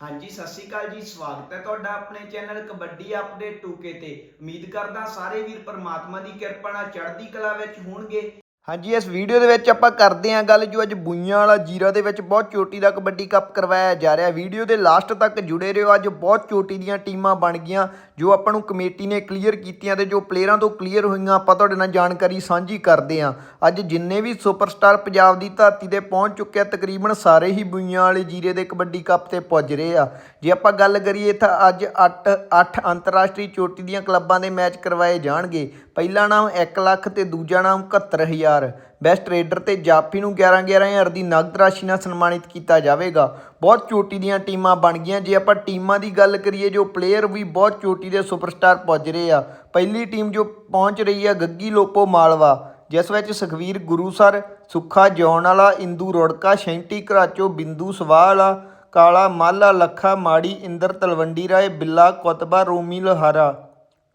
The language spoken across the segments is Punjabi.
ਹਾਂਜੀ, ਸਤਿ ਸ਼੍ਰੀ ਅਕਾਲ ਜੀ, ਸਵਾਗਤ ਹੈ ਤੁਹਾਡਾ ਆਪਣੇ ਚੈਨਲ ਕਬੱਡੀ ਅਪਡੇਟ 2K ਤੇ। ਉਮੀਦ ਕਰਦਾ ਸਾਰੇ ਵੀਰ ਪਰਮਾਤਮਾ ਦੀ ਕਿਰਪਾ ਨਾਲ ਚੜ੍ਹਦੀ ਕਲਾ ਵਿੱਚ ਹੋਣਗੇ। ਹਾਂਜੀ, ਇਸ ਵੀਡੀਓ ਦੇ ਵਿੱਚ ਆਪਾਂ ਕਰਦੇ ਹਾਂ ਗੱਲ ਜੋ ਅੱਜ ਬੁਈਆਂ ਵਾਲਾ ਜੀਰਾ ਦੇ ਵਿੱਚ ਬਹੁਤ ਚੋਟੀ ਦਾ ਕਬੱਡੀ ਕੱਪ ਕਰਵਾਇਆ ਜਾ ਰਿਹਾ। ਵੀਡੀਓ ਦੇ ਲਾਸਟ ਤੱਕ ਜੁੜੇ ਰਹੋ। ਅੱਜ ਬਹੁਤ ਚੋਟੀ ਦੀਆਂ ਟੀਮਾਂ ਬਣ ਗਈਆਂ, ਜੋ ਆਪਾਂ ਨੂੰ ਕਮੇਟੀ ਨੇ ਕਲੀਅਰ ਕੀਤੀਆਂ ਤੇ ਜੋ ਪਲੇਅਰਾਂ ਤੋਂ ਕਲੀਅਰ ਹੋਈਆਂ, ਆਪਾਂ ਤੁਹਾਡੇ ਨਾਲ ਜਾਣਕਾਰੀ ਸਾਂਝੀ ਕਰਦੇ ਹਾਂ। ਅੱਜ ਜਿੰਨੇ ਵੀ ਸੁਪਰਸਟਾਰ ਪੰਜਾਬ ਦੀ ਧਰਤੀ ਤੇ ਪਹੁੰਚ ਚੁੱਕੇ ਆ, ਤਕਰੀਬਨ ਸਾਰੇ ਹੀ ਬੁਈਆਂ ਵਾਲੇ ਜੀਰੇ ਦੇ ਕਬੱਡੀ ਕੱਪ ਤੇ ਪੁੱਜ ਰਹੇ ਆ। ਜੇ ਆਪਾਂ ਗੱਲ ਕਰੀਏ ਤਾਂ ਅੱਜ 8 8 ਅੰਤਰਰਾਸ਼ਟਰੀ ਚੋਟੀ ਦੀਆਂ ਕਲੱਬਾਂ ਦੇ ਮੈਚ ਕਰਵਾਏ ਜਾਣਗੇ। ਪਹਿਲਾ ਨਾਮ 1 ਲੱਖ ਤੇ ਦੂਜਾ ਨਾਮ 71000 ਬੈਸਟ ਰੇਡਰ ਤੇ ਜਾਫੀ ਨੂੰ 11 11000 ਦੀ ਨਗਦ ਰਾਸ਼ੀ ਨਾਲ ਸਨਮਾਨਿਤ ਕੀਤਾ ਜਾਵੇਗਾ। ਬਹੁਤ ਚੋਟੀ ਦੀਆਂ ਟੀਮਾਂ ਬਣ ਗਈਆਂ। ਜੇ ਆਪਾਂ ਟੀਮਾਂ ਦੀ ਗੱਲ ਕਰੀਏ, ਜੋ ਪਲੇਅਰ ਵੀ ਬਹੁਤ ਚੋਟੀ ਦੇ ਸੁਪਰਸਟਾਰ ਪਹੁੰਚ ਰਹੇ ਆ। ਪਹਿਲੀ ਟੀਮ ਜੋ ਪਹੁੰਚ ਰਹੀ ਆ ਗੱਗੀ ਲੋਪੋ ਮਾਲਵਾ, ਜਿਸ ਵਿੱਚ ਸੁਖਵੀਰ ਗੁਰੂਸਰ, ਸੁੱਖਾ ਜੌਨ ਵਾਲਾ ਇੰਦੂ ਰੋੜਕਾ, ਸ਼ੈਂਟੀ ਘਰਾਚੋ, ਬਿੰਦੂ ਸਵਾਹ ਵਾਲਾ ਕਾਲਾ ਮਾਲਾ, ਲੱਖਾ ਮਾੜੀ, ਇੰਦਰ ਤਲਵੰਡੀ ਰਾਏ, ਬਿੱਲਾ ਕੁਤਬਾ, ਰੋਮੀ ਲੋਹਾਰਾ।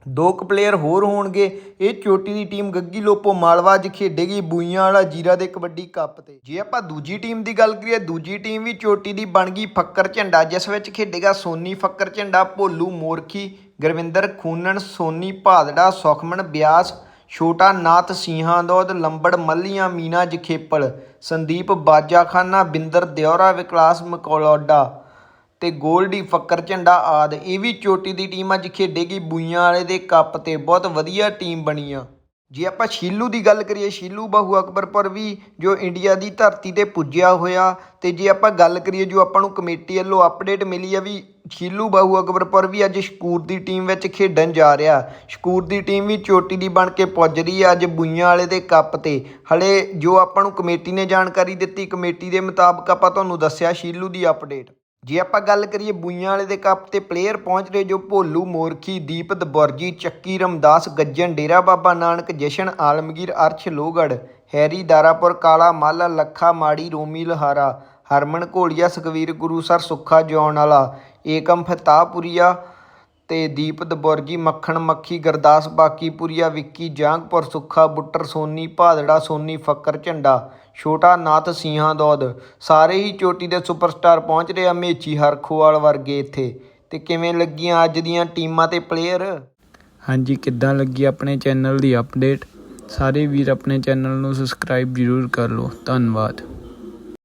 ਦੋ ਕੁ ਪਲੇਅਰ ਹੋਰ ਹੋਣਗੇ। ਇਹ ਚੋਟੀ ਦੀ ਟੀਮ ਗੱਗੀ ਲੋਪੋ ਮਾਲਵਾ ਅੱਜ ਖੇਡੇਗੀ ਬੂਈਆਂ ਵਾਲਾ ਜੀਰਾ ਦੇ ਕਬੱਡੀ ਕੱਪ ਤੇ। ਜੇ ਆਪਾਂ ਦੂਜੀ ਟੀਮ ਦੀ ਗੱਲ ਕਰੀਏ, ਦੂਜੀ ਟੀਮ ਵੀ ਚੋਟੀ ਦੀ ਬਣ ਗਈ। ਫੱਕਰ ਝੰਡਾ, ਜਿਸ ਵਿੱਚ ਖੇਡੇਗਾ ਸੋਨੀ ਫੱਕਰ ਝੰਡਾ, ਭੋਲੂ ਮੋਰਖੀ, ਗੁਰਵਿੰਦਰ ਖੂਨਣ, ਸੋਨੀ ਭਾਦੜਾ, ਸੁਖਮਨ ਬਿਆਸ, ਛੋਟਾ ਨਾਥ ਸਿੰਘਾਂ ਲੰਬੜ ਮੱਲੀਆਂ, ਮੀਨਾ ਜਖੇਪਲ, ਸੰਦੀਪ ਬਾਜਾਖਾਨਾ, ਬਿੰਦਰ ਦਿਉਰਾ ਵਿਕਲਾਸ ਮਕੌਲੋਡਾ ਤੇ ਗੋਲਡੀ, ਫੱਕਰ, ਝੰਡਾ ਆਦ, ਇਹ ਵੀ ਚੋਟੀ ਦੀ ਟੀਮ ਅੱਜ ਖੇਡੇਗੀ। ਬੂਈਆਂ ਵਾਲੇ ਦੇ ਕੱਪ ਤੇ ਬਹੁਤ ਵਧੀਆ ਟੀਮ ਬਣੀ ਆ। ਜੇ ਆਪਾਂ ਸ਼ੀਲੂ ਦੀ ਗੱਲ ਕਰੀਏ, ਸ਼ੀਲੂ ਬਾਹੂ ਅਕਬਰਪੁਰ ਵੀ ਜੋ ਇੰਡੀਆ ਦੀ ਧਰਤੀ ਤੇ ਪੁੱਜਿਆ ਹੋਇਆ, ਤੇ ਜੇ ਆਪਾਂ ਗੱਲ ਕਰੀਏ ਜੋ ਆਪਾਂ ਨੂੰ ਕਮੇਟੀ ਵੱਲੋਂ ਅਪਡੇਟ ਮਿਲੀ ਆ ਵੀ ਸ਼ੀਲੂ ਬਾਹੂ ਅਕਬਰਪੁਰ ਵੀ ਅੱਜ ਸ਼ਕੂਰ ਦੀ ਟੀਮ ਵਿੱਚ ਖੇਡਣ ਜਾ ਰਿਹਾ। ਸ਼ਕੂਰ ਦੀ ਟੀਮ ਵੀ ਚੋਟੀ ਦੀ ਬਣ ਕੇ ਪੁੱਜ ਰਹੀ ਆ ਅੱਜ ਬੂਈਆਂ ਵਾਲੇ ਦੇ ਕੱਪ ਤੇ। ਹਲੇ ਜੋ ਆਪਾਂ ਨੂੰ ਕਮੇਟੀ ਨੇ ਜਾਣਕਾਰੀ ਦਿੱਤੀ, ਕਮੇਟੀ ਦੇ ਮੁਤਾਬਕ ਆਪਾਂ ਤੁਹਾਨੂੰ ਦੱਸਿਆ ਸ਼ੀਲੂ ਦੀ ਅਪਡੇਟ ਜੇ ਆਪਾਂ ਗੱਲ ਕਰੀਏ ਬੂਈਆਂ ਵਾਲੇ ਦੇ ਕੱਪ ਤੇ ਪਲੇਅਰ ਪਹੁੰਚ ਰਹੇ ਜੋ ਭੋਲੂ ਮੋਰਖੀ ਦੀਪ ਦਬੁਰਜੀ, ਚੱਕੀ ਰਮਦਾਸ, ਗੱਜਣ ਡੇਰਾ ਬਾਬਾ ਨਾਨਕ, ਜਸ਼ਨ ਆਲਮਗੀਰ, ਅਰਸ਼ ਲੋਹਗੜ ਹੈਰੀ ਦਾਰਾਪੁਰ, ਕਾਲਾ ਮਾਲਾ, ਲੱਖਾ ਮਾੜੀ, ਰੋਮੀ ਲੋਹਾਰਾ, ਹਰਮਨ ਘੋਲੀਆ, ਸੁਖਵੀਰ ਗੁਰੂਸਰ ਸੁੱਖਾ ਜੌਨ ਵਾਲਾ, ਏਕਮ ਫਤਾਹਪੁਰੀਆ ਤੇ ਦੀਪ ਦਬੁਰਜੀ ਮੱਖਣ ਮੱਖੀ, ਗਰਦਾਸ ਬਾਕੀਪੁਰੀਆ, ਵਿੱਕੀ ਜਾਂਗਪੁਰ ਸੁੱਖਾ ਬੁੱਟਰ ਸੋਨੀ, ਭਾਦੜਾ ਸੋਨੀ, ਫੱਕਰ ਝੰਡਾ, ਛੋਟਾ ਨਾਥ ਸਿੰਘਾਂ ਦੌਦ। ਸਾਰੇ ਹੀ ਚੋਟੀ ਦੇ ਸੁਪਰਸਟਾਰ ਪਹੁੰਚ ਰਹੇ ਆ ਮੇਚੀ ਹਰਖੋਵਾਲ ਵਰਗੇ ਇੱਥੇ। ਤੇ ਕਿਵੇਂ ਲੱਗੀਆਂ ਅੱਜ ਦੀਆਂ ਟੀਮਾਂ ਤੇ ਪਲੇਅਰ ਹਾਂਜੀ, ਕਿੱਦਾਂ ਲੱਗੀ ਆਪਣੇ ਚੈਨਲ ਦੀ ਅਪਡੇਟ ਸਾਰੇ ਵੀਰ ਆਪਣੇ ਚੈਨਲ ਨੂੰ ਸਬਸਕ੍ਰਾਈਬ ਜ਼ਰੂਰ ਕਰ ਲਓ। ਧੰਨਵਾਦ।